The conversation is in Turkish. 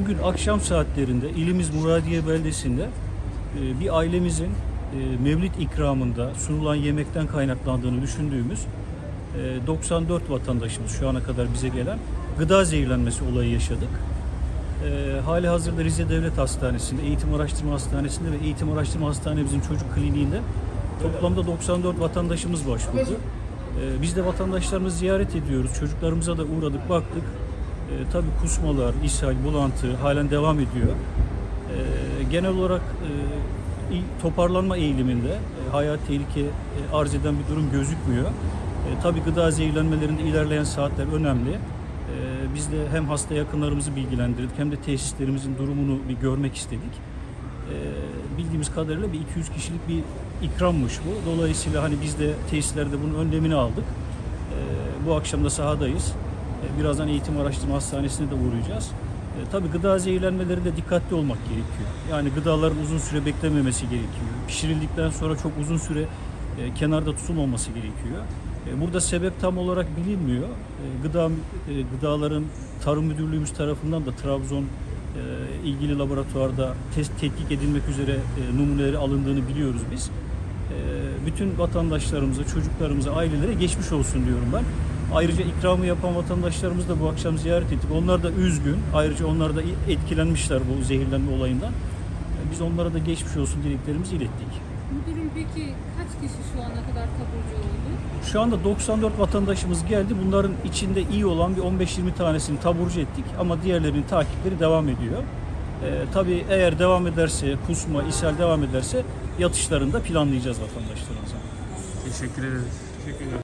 Bugün akşam saatlerinde ilimiz Muradiye beldesinde e, bir ailemizin mevlid ikramında sunulan yemekten kaynaklandığını düşündüğümüz e, 94 vatandaşımız şu ana kadar bize gelen gıda zehirlenmesi olayı yaşadık. E, hali hazırda Rize Devlet Hastanesi'nde, Eğitim Araştırma Hastanesi'nde ve Eğitim Araştırma Hastanemizin çocuk kliniğinde toplamda 94 vatandaşımız başvurdu. E, biz de vatandaşlarımızı ziyaret ediyoruz. Çocuklarımıza da uğradık, baktık. E, tabii kusmalar, ishal, bulantı halen devam ediyor. E, genel olarak e, toparlanma eğiliminde e, hayat tehlike e, arz eden bir durum gözükmüyor. E, tabii gıda zehirlenmelerinde ilerleyen saatler önemli. E, biz de hem hasta yakınlarımızı bilgilendirdik hem de tesislerimizin durumunu bir görmek istedik. E, bildiğimiz kadarıyla bir 200 kişilik bir ikrammış bu. Dolayısıyla hani biz de tesislerde bunun önlemini aldık. E, bu akşam da sahadayız. E, Birazdan eğitim araştırma hastanesine de uğrayacağız. E, tabii gıda zehirlenmelerinde dikkatli olmak gerekiyor. Yani gıdaların uzun süre beklememesi gerekiyor. Pişirildikten sonra çok uzun süre e, kenarda tutulmaması gerekiyor. E, burada sebep tam olarak bilinmiyor. E, gıda e, gıdaların Tarım Müdürlüğümüz tarafından da Trabzon e, ilgili laboratuvarda test tetkik edilmek üzere e, numuneleri alındığını biliyoruz biz. E, bütün vatandaşlarımıza, çocuklarımıza, ailelere geçmiş olsun diyorum ben. Ayrıca ikramı yapan vatandaşlarımız da bu akşam ziyaret ettik. Onlar da üzgün. Ayrıca onlar da etkilenmişler bu zehirlenme olayından. Biz onlara da geçmiş olsun dileklerimizi ilettik. Müdürüm peki kaç kişi şu ana kadar taburcu oldu? Şu anda 94 vatandaşımız geldi. Bunların içinde iyi olan bir 15-20 tanesini taburcu ettik ama diğerlerinin takipleri devam ediyor. Ee, tabii eğer devam ederse, kusma, ishal devam ederse yatışlarını da planlayacağız vatandaşlarımıza. Teşekkür ederiz. Teşekkür ederim.